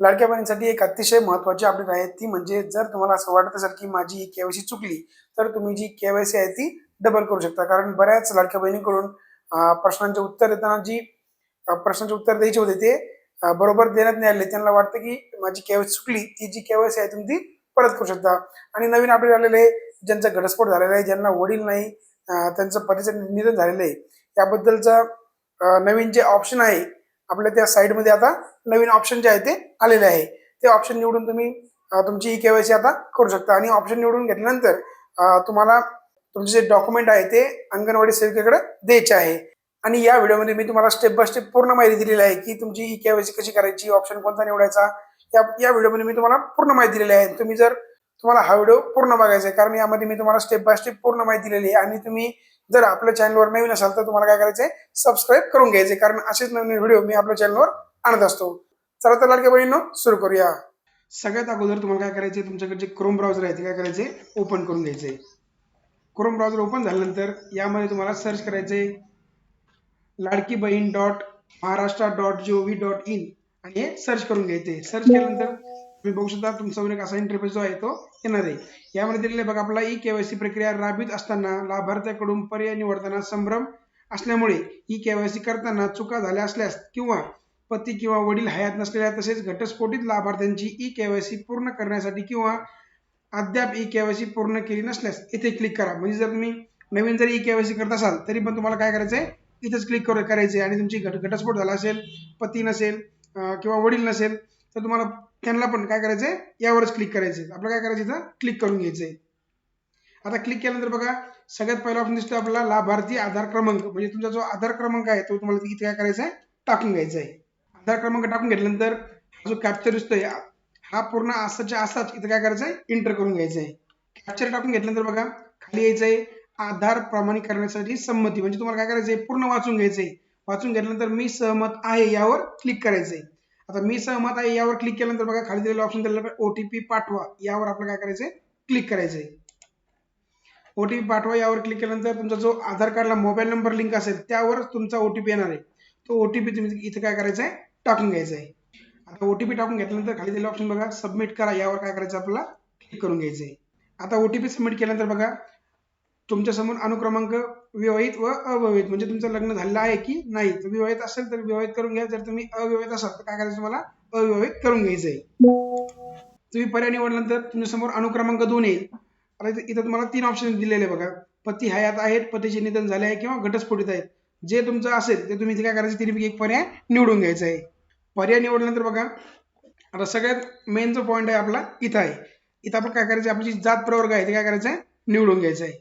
लाडक्या बहिणींसाठी एक अतिशय महत्त्वाची अपडेट आहे. ती म्हणजे जर तुम्हाला असं वाटत असेल की माझी ही केवायसी चुकली तर तुम्ही जी केवायसी आहे ती डबल करू शकता. कारण बऱ्याच लाडक्या बहिणीकडून प्रश्नांचे उत्तर देताना जी प्रश्नांचे उत्तर द्यायचे होते ते बरोबर देण्यात नाही आले. त्यांना वाटतं की माझी केवायसी चुकली ती जी केवायसी आहे तुम्ही ती परत करू शकता. आणि नवीन अपडेट आलेले आहे ज्यांचा घटस्फोट झालेला आहे ज्यांना वडील नाही त्यांचं पतीचं निधन झालेलं आहे. त्याबद्दलचं नवीन जे ऑप्शन आहे आपल्या त्या साईडमध्ये आता नवीन ऑप्शन जे आहे ते आलेले आहे. ते ऑप्शन निवडून तुम्ही तुमची ई केवायसी आता करू शकता. आणि ऑप्शन निवडून घेतल्यानंतर तुम्हाला तुमचे जे डॉक्युमेंट आहे ते अंगणवाडी सेविकेकडे द्यायचे आहे. आणि या व्हिडिओमध्ये मी तुम्हाला स्टेप बाय स्टेप पूर्ण माहिती दिलेली आहे की तुमची ई केवायसी कशी करायची ऑप्शन कोणता निवडायचा या या व्हिडिओमध्ये मी तुम्हाला पूर्ण माहिती दिलेली आहे. तुम्ही जर तुम्हाला हा व्हिडिओ पूर्ण बघायचा आहे कारण यामध्ये मी तुम्हाला स्टेप बाय स्टेप पूर्ण माहिती दिलेली आहे. आणि तुम्ही जर आपल्या चॅनलवर नवीन असाल तर तुम्हाला काय करायचंय? सबस्क्राईब करून घ्यायचे कारण असेच नवीन व्हिडिओ मी आपल्या चॅनलवर आणत असतो. चला तर लाडक्या बहिणींनो सुरू करूया. सगळ्यात अगोदर तुम्हाला काय करायचे तुमच्याकडे जे क्रोम ब्राउझर आहे ते काय करायचे ओपन करून घ्यायचे क्रोम ब्राउझर ओपन झाल्यानंतर यामध्ये तुम्हाला सर्च करायचे Ladki Bahin dot Maharashtra dot G O V dot in आणि हे सर्च करून घ्यायचे सर्च केल्यानंतर तुम्ही बघू शकता तुमचा एक असा इंटरफेस जो आहे तो येणार आहे. यामध्ये दिलेलं आहे बघा आपला ई केवायसी प्रक्रिया राबवित असताना लाभार्थ्याकडून पर्याय निवडताना संभ्रम असल्यामुळे ई केवायसी करताना चुका झाल्या असल्यास किंवा पती किंवा वडील हयात नसलेल्या तसेच घटस्फोटित लाभार्थ्यांची ई केवायसी पूर्ण करण्यासाठी किंवा अद्याप ई केवायसी पूर्ण केली नसल्यास इथे क्लिक करा. म्हणजे जर तुम्ही नवीन जर ई केवायसी करत असाल तरी पण तुम्हाला काय करायचं आहे इथेच क्लिक करू करायचे आणि तुमची घट घटस्फोट झाला असेल पती नसेल किंवा वडील नसेल तर तुम्हाला त्यांना पण काय करायचंय? यावरच क्लिक करायचंय. आपलं काय करायचं इथं? क्लिक करून घ्यायचंय. आता क्लिक केल्यानंतर बघा सगळ्यात पहिला ऑप्शन दिसतो आपला लाभार्थी आधार क्रमांक. म्हणजे तुमचा जो आधार क्रमांक आहे तो तुम्हाला इथे काय करायचा आहे टाकून घ्यायचा आहे आधार क्रमांक टाकून घेतल्यानंतर जो कॅप्चर दिसतोय हा पूर्ण असाच्या असाच इथं काय करायचंय? आहे इंटर करून घ्यायचा आहे कॅप्चर टाकून घेतल्यानंतर बघा खाली यायचं आहे आधार प्रमाणीकरणासाठी संमती. म्हणजे तुम्हाला काय करायचंय? पूर्ण वाचून घ्यायचंय. वाचून घेतल्यानंतर मी सहमत आहे यावर क्लिक करायचंय. आता मी सहमत आहे यावर क्लिक केल्यानंतर बघा खाली दिलेलं ऑप्शन दिलेलं ओटीपी पाठवा. यावर आपलं काय करायचंय? क्लिक करायचंय. ओटीपी पाठवा यावर क्लिक केल्यानंतर तुमचा जो आधार कार्डला मोबाईल नंबर लिंक असेल त्यावर तुमचा ओटीपी येणार आहे. तो ओटीपी तुम्ही इथं काय करायचंय? आहे टाकून घ्यायचा आहे आता ओटीपी टाकून घेतल्यानंतर खाली दिलेलं ऑप्शन बघा सबमिट करा. यावर काय करायचं आपल्याला? क्लिक करून घ्यायचं आहे आता ओटीपी सबमिट केल्यानंतर बघा तुमच्यासमोर अनुक्रमांक विवाहित व अविवाहित. म्हणजे तुमचं लग्न झालेलं आहे की नाही? तर विवाहित असेल तर विवाहित करून घ्या. जर तुम्ही अविवाहित असाल तर काय करायचं तुम्हाला? अविवाहित करून घ्यायचं आहे. तुम्ही पर्याय निवडल्यानंतर तुमच्यासमोर अनुक्रमांक दोन येईल इथं तुम्हाला तीन ऑप्शन दिलेले बघा. पती हयात आहेत पतीचे निधन झाले आहे किंवा घटस्फोटित आहेत. जे तुमचं असेल ते तुम्ही इथे काय करायचं? तिन्हीपैकी एक पर्याय निवडून घ्यायचा आहे. पर्याय निवडल्यानंतर बघा आता सगळ्यात मेन जो पॉईंट आहे आपला इथं आहे. इथं आपण काय करायचं? आपली जी जात प्रवर्ग आहे ते काय करायचं आहे? निवडून घ्यायचं आहे.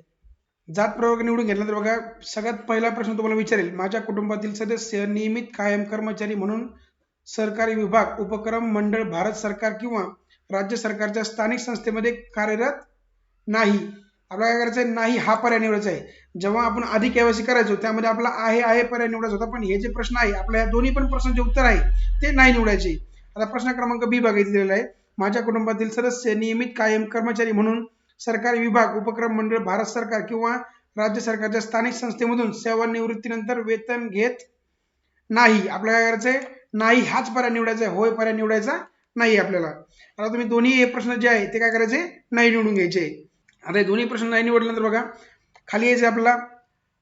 जात प्रवर्ग निवडून घेतल्यानंतर बघा सगळ्यात पहिला प्रश्न तुम्हाला विचारेल माझ्या कुटुंबातील सदस्य नियमित कायम कर्मचारी म्हणून सरकारी विभाग उपक्रम मंडळ भारत सरकार किंवा राज्य सरकारच्या स्थानिक संस्थेमध्ये कार्यरत नाही. आपल्याला काय करायचं आहे नाही हा पर्याय निवडायचा आहे. जेव्हा आपण आधी केवायसी करायचो त्यामध्ये आपला आहे आहे पर्याय निवडायचा होता पण हे जे प्रश्न आहे आपल्या या दोन्ही पण प्रश्नांचे उत्तर आहे ते नाही निवडायचे. आता प्रश्न क्रमांक बी बघायचा दिलेला आहे. माझ्या कुटुंबातील सदस्य नियमित कायम कर्मचारी म्हणून सरकारी विभाग उपक्रम मंडळ भारत सरकार किंवा राज्य सरकारच्या स्थानिक संस्थेमधून सेवानिवृत्तीनंतर वेतन घेत नाही. आपल्याला काय करायचंय नाही हाच पर्याय निवडायचा आहे. होय पर्याय निवडायचा नाही आपल्याला. आता तुम्ही दोन्ही प्रश्न जे आहे ते काय करायचे? नाही निवडून घ्यायचे. आता हे दोन्ही प्रश्न नाही निवडल्यानंतर बघा खाली यायचे आपला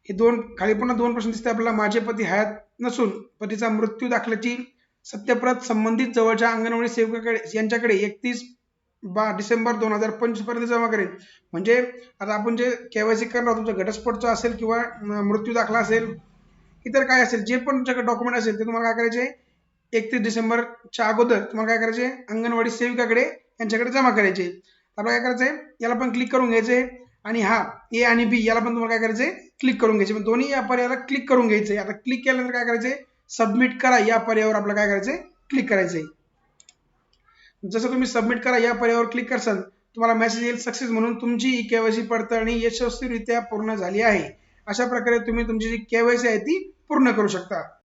हे दोन खाली पुन्हा दोन प्रश्न दिसते आपल्याला माझे पती हयात नसून पतीचा मृत्यू दाखल्याची सत्यप्रत संबंधित जवळच्या अंगणवाडी सेवकाकडे यांच्याकडे एकतीस बा डिसेंबर दोन हजार पंचवीसपर्यंत जमा करेल म्हणजे आता आपण जे केवायसी करणार तुमचा घटस्फोटचा असेल किंवा मृत्यू दाखला असेल इतर काय असेल जे पण तुमच्याकडे डॉक्युमेंट असेल ते तुम्हाला काय करायचे? एकतीस डिसेंबरच्या अगोदर तुम्हाला काय करायचे? अंगणवाडी सेविकाकडे यांच्याकडे जमा करायचे. आपल्याला काय करायचंय? याला पण क्लिक करून घ्यायचे आणि हा ए आणि बी याला पण तुम्हाला काय करायचंय? क्लिक करून घ्यायचे. पण दोन्ही या पर्यायाला क्लिक करून घ्यायचंय. आता क्लिक केल्यानंतर काय करायचंय? सबमिट करा. या पर्यायावर आपल्याला काय करायचंय? क्लिक करायचंय. जसं तुम्ही सबमिट करा या पर्यायावर क्लिक करसाल तुम्हाला मेसेज येईल सक्सेस म्हणून तुमची ई केवायसी पडताळणी यशस्वीरित्या पूर्ण झाली आहे. अशा प्रकारे तुम्ही तुमची जी केवायसी आहे ती पूर्ण करू शकता.